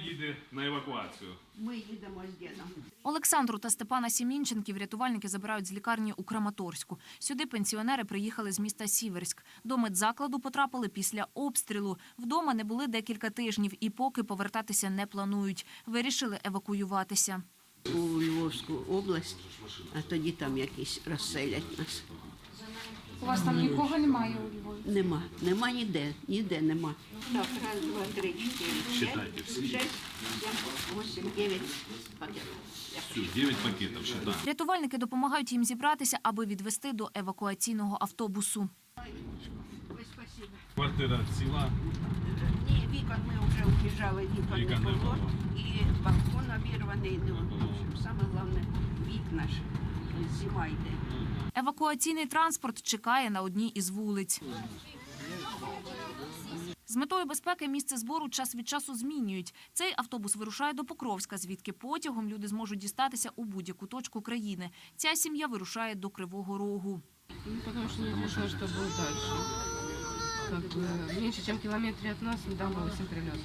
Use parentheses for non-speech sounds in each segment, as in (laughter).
їде на евакуацію? Ми їдемо з дідом. Олександру та Степана Сімінченків рятувальники забирають з лікарні у Краматорську. Сюди пенсіонери приїхали з міста Сіверськ. До медзакладу потрапили після обстрілу. Вдома не були декілька тижнів і поки повертатися не планують. Вирішили евакуюватися. У Львовську область, а тоді там якісь розселять нас. У вас там нікого немає у Львові? Нема, нема ніде, ніде нема. Так, раз, два, три, чотири, Считайте всі. шесть, сім, вісім, дев'ять пакетів. Всю, 9 пакетів считаємо. Рятувальники допомагають їм зібратися, аби відвести до евакуаційного автобусу. Ой, спасибо. Квартира ціла. Ні, вікон ми вже уїжджали, вікон не Вікон не було. було. І балкон обірваний. Ну, в общем, саме головне, вікна ж. Зима йде. Евакуаційний транспорт чекає на одній із вулиць. З метою безпеки місце збору час від часу змінюють. Цей автобус вирушає до Покровська, звідки потягом люди зможуть дістатися у будь-яку точку країни. Ця сім'я вирушає до Кривого Рогу. Ну, що не неизвестно, що буде дальше. Как бы, меньше, чем километре от нас недавно 8 прилетов.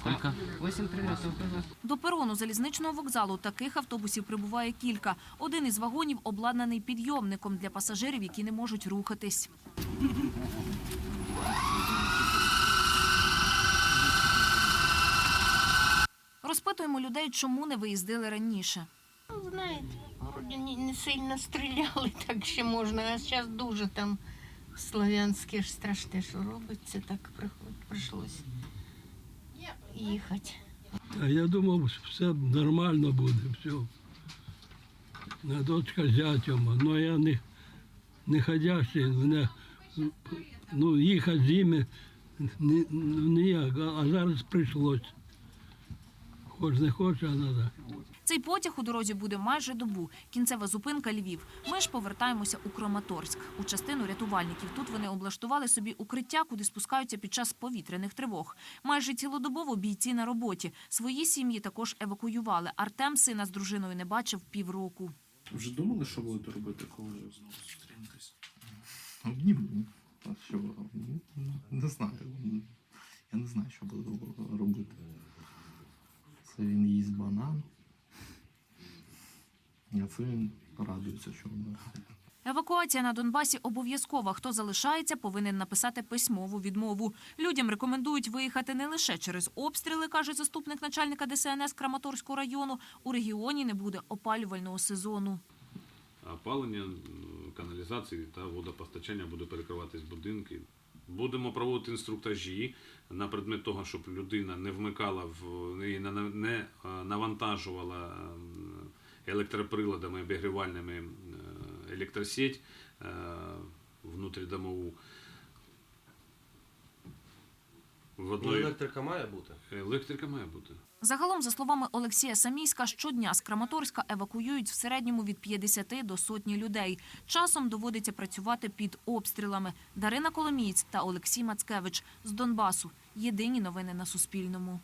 Сколько? 8 прилетов было. До перону залізничного вокзалу таких автобусів прибуває кілька. Один із вагонів обладнаний підйомником для пасажирів, які не можуть рухатись. Розпитуємо людей, чому не виїздили раніше. Ну, знаєте, не сильно стріляли, (laughs) так ще можна, а зараз дуже там слов'янське ж страшне, що робиться, так прийшлося їхати. Я думав, все нормально буде, все. На дочка з зятем, але я не, не ходячий, мене ну, їхати зими ні, ніяк, а зараз прийшлось. Хоч не хоче, а треба. Цей потяг у дорозі буде майже добу. Кінцева зупинка Львів. Ми ж повертаємося у Краматорськ. У частину рятувальників. Тут вони облаштували собі укриття, куди спускаються під час повітряних тривог. Майже цілодобово бійці на роботі. Свої сім'ї також евакуювали. Артем сина з дружиною не бачив півроку. Вже думали, що будете робити, коли знову зустрінетесь? А що? Не знаю. Я не знаю, що буду робити. Це він їсть банан. А це він радується, що вона. Евакуація на Донбасі обов'язкова. Хто залишається, повинен написати письмову відмову. Людям рекомендують виїхати не лише через обстріли, каже заступник начальника ДСНС Краматорського району. У регіоні не буде опалювального сезону. Опалення, каналізації та водопостачання буде перекриватись будинки. Будемо проводити інструктажі на предмет того, щоб людина не вмикала в не- не навантажувала електроприладами обігрівальними е, електросеть е, внутрідомову. В Ну, одної електрика має бути. електрика має бути. Загалом, за словами Олексія Самійська, щодня з Краматорська евакуюють в середньому від 50 до сотні людей. Часом доводиться працювати під обстрілами. Дарина Коломієць та Олексій Мацкевич з Донбасу. Єдині новини на Суспільному.